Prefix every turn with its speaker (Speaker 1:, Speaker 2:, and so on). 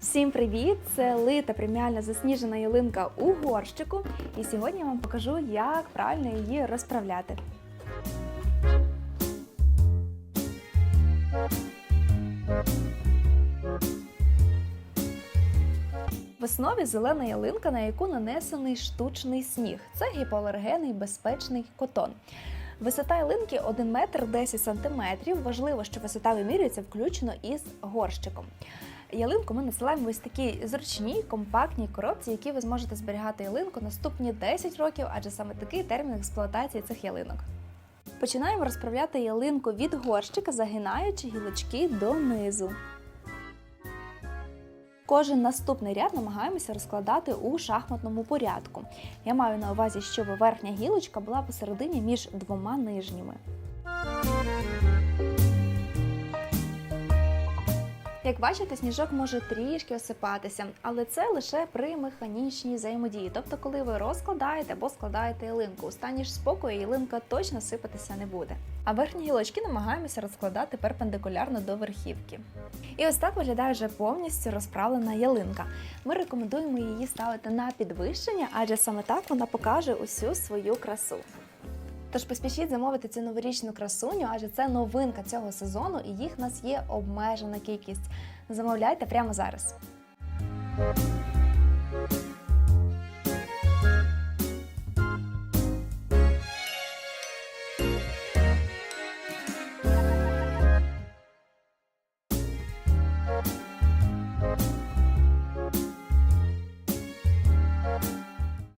Speaker 1: Всім привіт! Це лита преміальна засніжена ялинка у горщику. І сьогодні я вам покажу, як правильно її розправляти. В основі зелена ялинка, на яку нанесений штучний сніг. Це гіпоалергенний безпечний котон. Висота ялинки 1 метр 10 сантиметрів. Важливо, що висота вимірюється включно із горщиком. Ялинку ми насилаємо в ось такій зручній, компактній коробці, які ви зможете зберігати ялинку наступні 10 років, адже саме такий термін експлуатації цих ялинок. Починаємо розправляти ялинку від горщика, загинаючи гілочки донизу. Кожен наступний ряд намагаємося розкладати у шахматному порядку. Я маю на увазі, щоб верхня гілочка була посередині між двома нижніми. Як бачите, сніжок може трішки осипатися, але це лише при механічній взаємодії. Тобто, коли ви розкладаєте або складаєте ялинку, у стані ж спокою ялинка точно сипатися не буде. А верхні гілочки намагаємося розкладати перпендикулярно до верхівки. І ось так виглядає вже повністю розправлена ялинка. Ми рекомендуємо її ставити на підвищення, адже саме так вона покаже усю свою красу. Тож поспішіть замовити цю новорічну красуню, адже це новинка цього сезону, і їх в нас є обмежена кількість. Замовляйте прямо зараз.